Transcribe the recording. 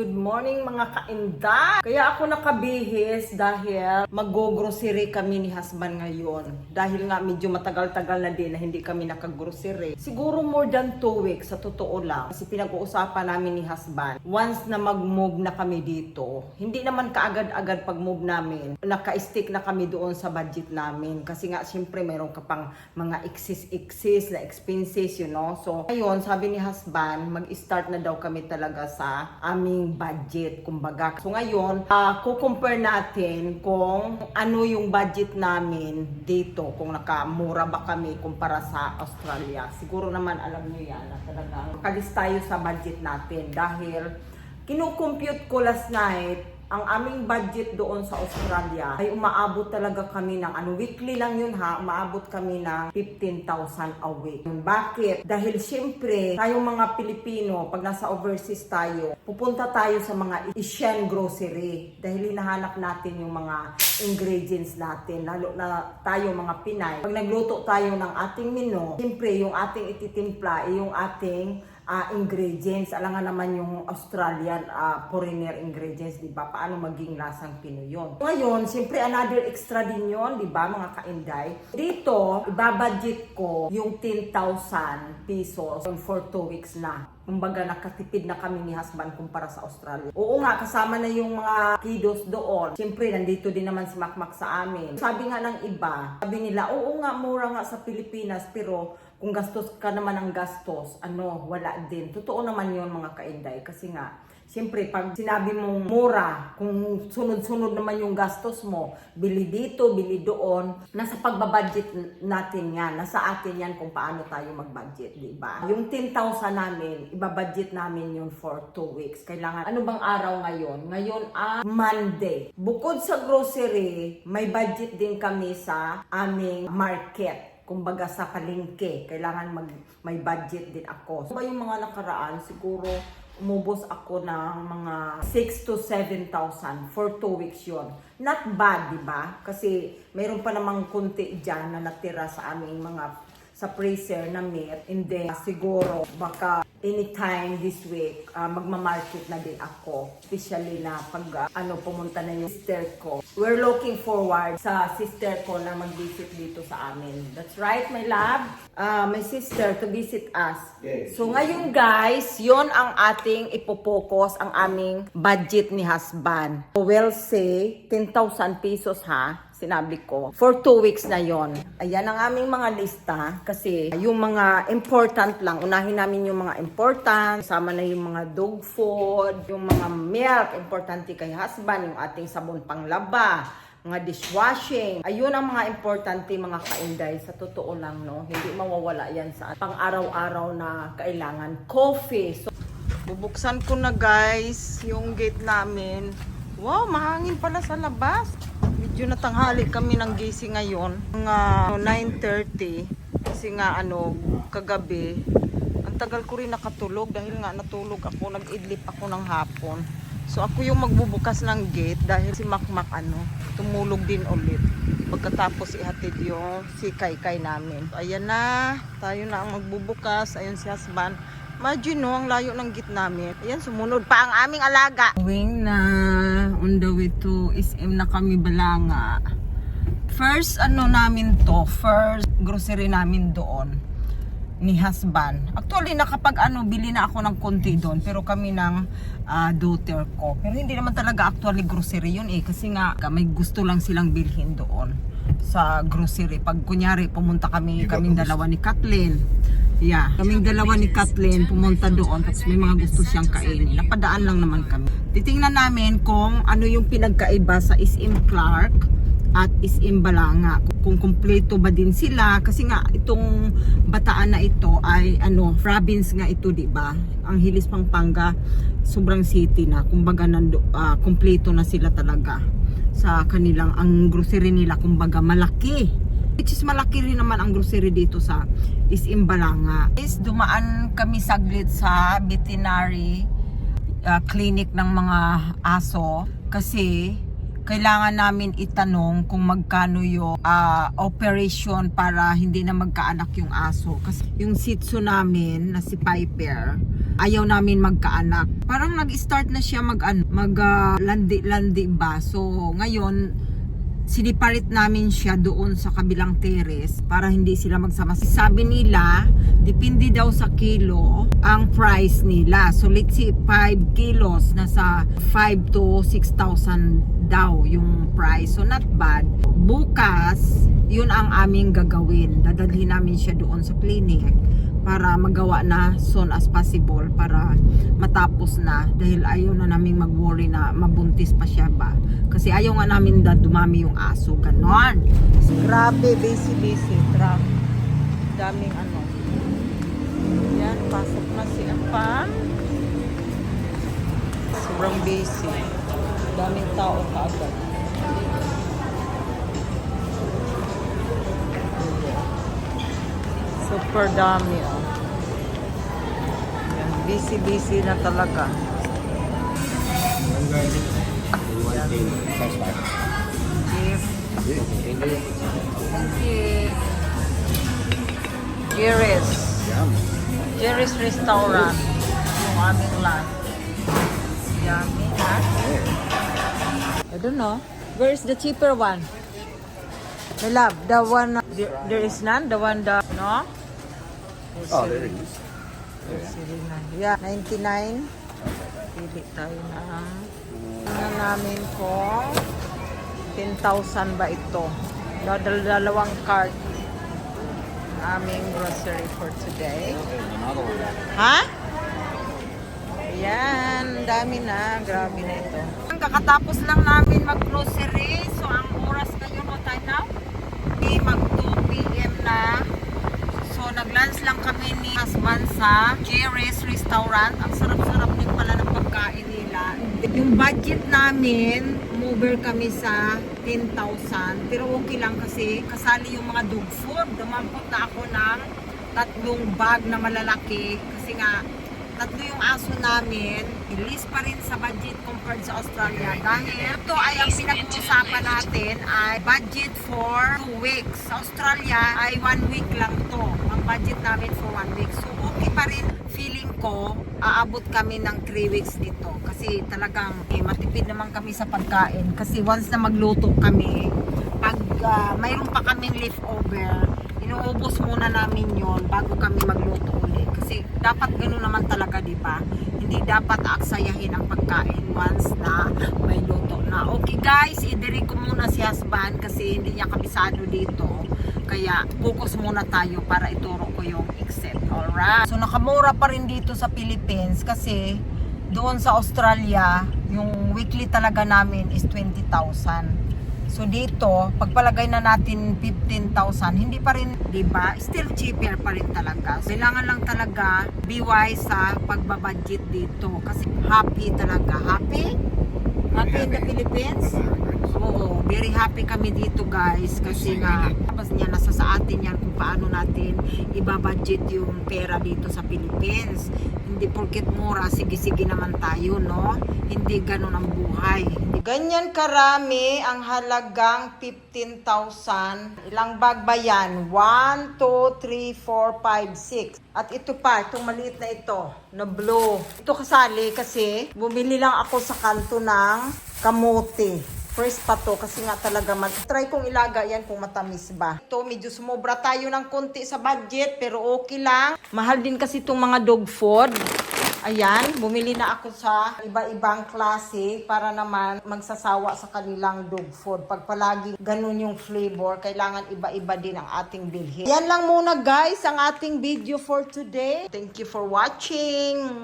Good morning mga kainda! Kaya ako nakabihis dahil mag-grocery kami ni husband ngayon. Dahil nga medyo matagal-tagal na din na hindi kami nakagrocery. Siguro more than 2 weeks sa totoo lang. Kasi pinag-uusapan namin ni husband. Once na mag-move na kami dito, hindi naman kaagad-agad pag-move namin. Naka-stick na kami doon sa budget namin. Kasi nga siyempre meron ka pang mga exist-exist na expenses, you know. So ngayon, sabi ni husband, mag-start na daw kami talaga sa aming budget, kumbaga. So ngayon, uh, kukumpare natin kung ano yung budget namin dito, kung nakamura ba kami kumpara sa Australia. Siguro naman alam niyo yan na talagang makalis tayo sa budget natin dahil kinukompute ko last night ang aming budget doon sa Australia ay umaabot talaga kami ng ano weekly lang yun ha? Umaabot kami ng 15,000 a week. Bakit? Dahil syempre tayong mga Pilipino pag nasa overseas tayo pupunta tayo sa mga Asian grocery. Dahil hinahanap natin yung mga ingredients natin lalo na tayo mga Pinay. Pag nagluto tayo ng ating menu syempre yung ating ititimpla ay yung ating ah, ingredients. Alangan naman yung Australian ah, foreigner ingredients, di ba? Paano maging lasang Pinoy yun. Ngayon, siyempre another extra din yun, di ba mga kainday? Dito, ibabudget ko yung 10,000 pesos for 2 weeks na. Kumbaga nakatipid na kami ni husband kumpara sa Australia. Oo nga, kasama na yung mga kiddos doon. Siyempre, nandito din naman si Makmak sa amin. Sabi nga ng iba, sabi nila, oo nga, mura nga sa Pilipinas, pero kung gastos ka naman ng gastos, ano, wala din. Totoo naman yon mga kainday. Kasi nga, siyempre, pag sinabi mong mura, kung sunod-sunod naman yung gastos mo, bili dito, bili doon, nasa pagbabudget natin yan. Nasa atin yan kung paano tayo mag-budget, di ba? Yung 10,000 namin, ibabudget namin yun for 2 weeks. Kailangan, ano bang araw ngayon? Ngayon ang Monday. Bukod sa grocery, may budget din kami sa aming market kumbaga sa palengke, kailangan mag, may budget din ako. So, ba yung mga nakaraan, siguro umubos ako ng mga 6 to 7,000 for 2 weeks yon. Not bad, di ba? Kasi mayroon pa namang kunti dyan na natira sa aming mga sa freezer na meat. And then, siguro, baka anytime this week, uh, magmamarket na din ako. Especially na pag uh, ano, pumunta na yung sister ko. We're looking forward sa sister ko na mag-visit dito sa amin. That's right, my love. Uh, my sister to visit us. Yes. So ngayon guys, yon ang ating ipopokus ang aming budget ni husband. We'll say 10,000 pesos ha sinabi ko. For two weeks na yon. Ayan ang aming mga lista kasi yung mga important lang, unahin namin yung mga important, sama na yung mga dog food, yung mga milk, importante kay husband, yung ating sabon panglaba, mga dishwashing. Ayun ang mga importante mga kainday sa totoo lang no. Hindi mawawala yan sa pang-araw-araw na kailangan. Coffee. So, bubuksan ko na guys yung gate namin. Wow, mahangin pala sa labas. Medyo natanghali kami ng gising ngayon. Mga 9.30. Kasi nga ano, kagabi. Ang tagal ko rin nakatulog dahil nga natulog ako. Nag-idlip ako ng hapon. So ako yung magbubukas ng gate dahil si Makmak ano, tumulog din ulit. Pagkatapos ihatid yung si Kaykay namin. Ayan na, tayo na ang magbubukas. Ayun si husband. Imagine no, ang layo ng gate namin. Ayan, sumunod pa ang aming alaga. Going na, on the way to SM na kami Balanga. First ano namin to, first grocery namin doon ni husband. Actually, nakapag ano, bili na ako ng konti doon. Pero kami ng ah, daughter ko. Pero hindi naman talaga actually grocery yun eh. Kasi nga, may gusto lang silang bilhin doon sa grocery. Pag kunyari, pumunta kami, Iba kaming dalawa ni Kathleen. Yeah, kaming dalawa ni Kathleen pumunta doon tapos may mga gusto siyang kainin. Napadaan lang naman kami. Titingnan namin kung ano yung pinagkaiba sa SM Clark at SM Balanga. Kung kumpleto ba din sila kasi nga itong bataan na ito ay ano, province nga ito, 'di ba? Ang Hilis Pampanga sobrang city na. Kumbaga nando ah, kumpleto na sila talaga sa kanilang ang grocery nila kumbaga malaki. Which is malaki rin naman ang grocery dito sa SM Balanga. Is dumaan kami saglit sa veterinary uh, clinic ng mga aso kasi kailangan namin itanong kung magkano yung ah, operation para hindi na magkaanak yung aso. Kasi yung Tzu namin na si Piper, ayaw namin magkaanak. Parang nag-start na siya mag, ano, mag ah, landi-landi ba. So, ngayon, siniparit namin siya doon sa kabilang terrace para hindi sila magsama. Sabi nila, depende daw sa kilo ang price nila. So let's say 5 kilos, nasa 5 to 6,000 daw yung price. So not bad. Bukas, yun ang aming gagawin. Dadalhin namin siya doon sa clinic para magawa na soon as possible para matapos na. Dahil ayaw na namin mag-worry na mabuntis pa siya ba. Kasi ayaw nga namin na dumami yung aso. Ganon. Grabe busy busy. Grabe. Daming ano. Yan pasok na si Apam sobrang busy daming tao kaagad Super dami oh. Yan, busy busy na talaga. Yes. You. Jerry's. Jerry's Restaurant. Yung aming lunch. Yummy, ha? I don't know. Where is the cheaper one? My love, the one, there, there is none? The one, the, no? Oh, there it is. Na. Yeah, 99. Pili tayo ng tingnan namin kung 10,000 ba ito. Dal dalawang ang aming grocery for today. Ha? Ayan, dami na. Grabe na ito. Kakatapos lang namin mag-grocery. So, ang oras ngayon, what time now? Okay, mag 2 p.m. na. So, nag-lunch lang kami ni husband sa Jerry's Restaurant. Ang sarap-sarap din pala ng pagkain nila. Yung budget namin, mover kami sa 10,000. Pero okay lang kasi kasali yung mga dog food. Dumampot na ako ng tatlong bag na malalaki. Kasi nga, tatlo yung aso namin, ilis pa rin sa budget compared sa Australia. Dahil ito ay ang pinag-uusapan natin ay budget for 2 weeks. Sa Australia ay 1 week lang to. Ang budget namin for 1 week. So okay pa rin feeling ko, aabot kami ng 3 weeks dito. Kasi talagang eh, matipid naman kami sa pagkain. Kasi once na magluto kami, pag ah, mayroon pa kaming leftover, inuubos muna namin yon bago kami magluto. Kasi dapat gano'n naman talaga, di ba? Hindi dapat aksayahin ang pagkain once na may luto na. Okay guys, idiri ko muna si husband kasi hindi niya kabisado dito. Kaya focus muna tayo para ituro ko yung exit. Alright. So nakamura pa rin dito sa Philippines kasi doon sa Australia, yung weekly talaga namin is 20,000. So dito, pagpalagay na natin 15,000, hindi pa rin, 'di ba? Still cheaper pa rin talaga. So, kailangan lang talaga be wise sa pagbabudget dito kasi happy talaga. Happy? Happy in the Philippines? Oo, very happy kami dito guys kasi nga tapos niya nasa sa atin yan kung paano natin ibabudget yung pera dito sa Philippines. Hindi porket mura, sige-sige naman tayo, no? Hindi ganun ang buhay. Ganyan karami ang halagang 15,000. Ilang bag ba yan? 1, 2, 3, 4, 5, 6. At ito pa, itong maliit na ito, na blue. Ito kasali kasi bumili lang ako sa kanto ng kamote. First pa to kasi nga talaga mag try kong ilaga yan kung matamis ba. Ito medyo sumobra tayo ng konti sa budget pero okay lang. Mahal din kasi itong mga dog food. Ayan, bumili na ako sa iba-ibang klase para naman magsasawa sa kanilang dog food. Pag palagi ganun yung flavor, kailangan iba-iba din ang ating bilhin. Yan lang muna guys ang ating video for today. Thank you for watching.